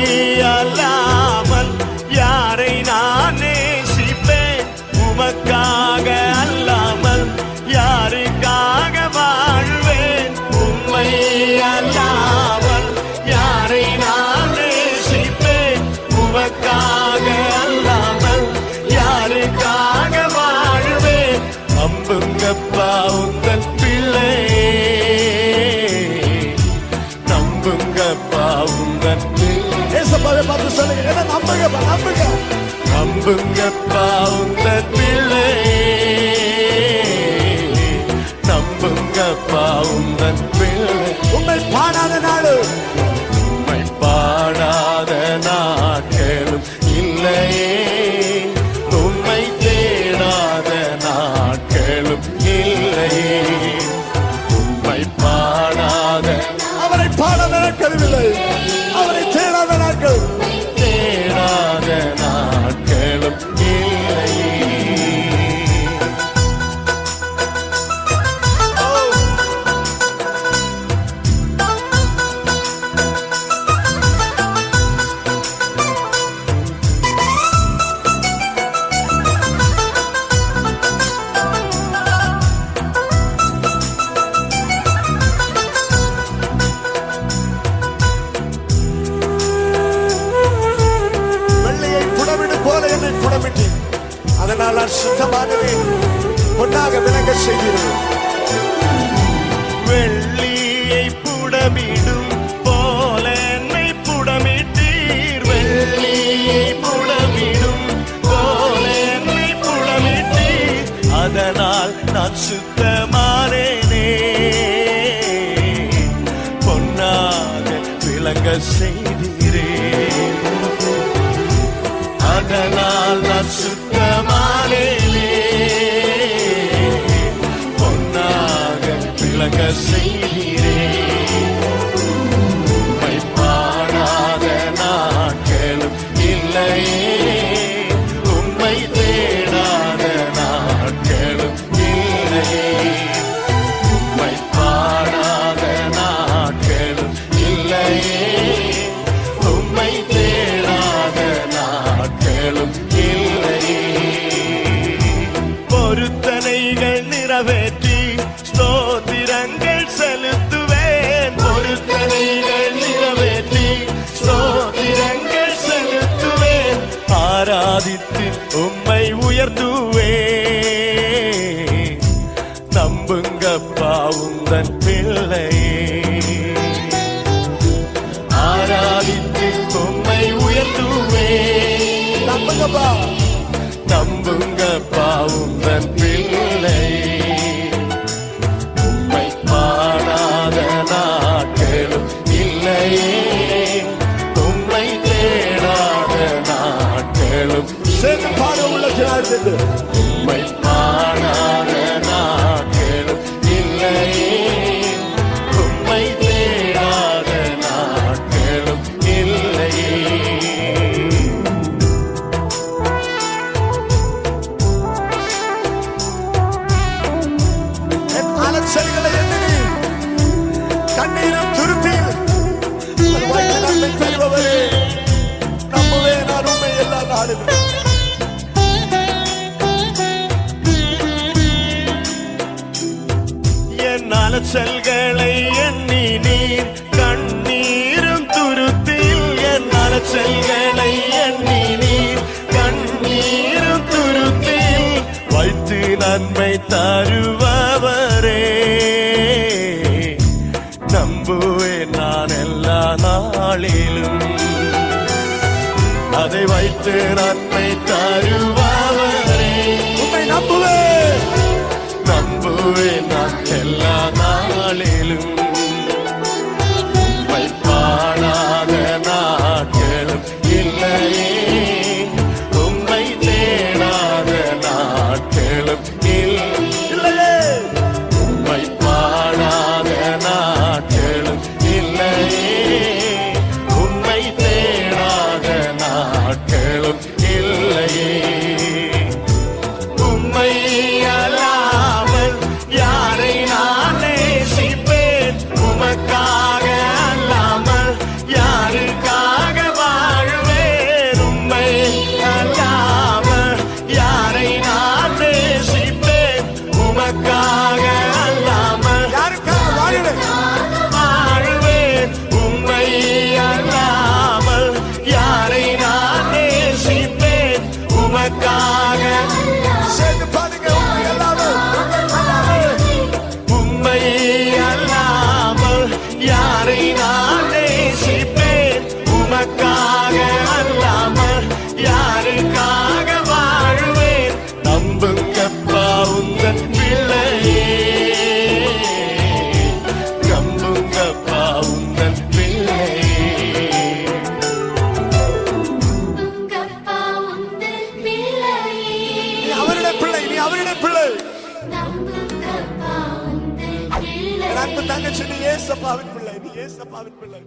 me. நம்புங்கப்பா உங்கள் பிள்ளை. நம்புங்கப்பா உங்கள் பிள்ளை உங்கள் பாடாத நாடு உங்கள் பாடாத நாட்களும் இல்லையே. உம்மை தேடாத நாட்களும் இல்லையே. உம்மை பாடாத அவரை பாட நடக்கவில்லை பொன்னாக விளங்க செய்கிறது. வெள்ளியை புடமிடும் போல என்னை புடமிட்டீர். வெள்ளியை புடமிடும் போல என்னை புடமிட்டீர். அதனால் நான் சுத்தமானேனே. பொன்னாக விளங்க செய்தீரே. அதனால் நான் சுத்த இல்லையே நம்புங்கப்பா உந்தன் பிள்ளையே ஆராதித்து உம்மை உயர்த்துவேன் நம்புங்கப்பா. நம்புங்கப்பா உந்தன் பிள்ளை. உம்மை பாடாத நாட்களும் இல்லையே. உம்மை தேடாத நாட்களும் சேர்ந்து பாட உள்ள ஜனாதிபதி உம்மை பாடாத எல்லா செல்களை வைத்து நன்மை தருபவரே. உண்மை நம்புவே நம்புவேன் நான் எல்லா நாளிலும். பிள்ளை நீ அவருடைய பிள்ளை. அன்பு தங்கச்சி நீ ஏசப்பாவின் பிள்ளை நீ ஏசப்பாவின் பிள்ளை.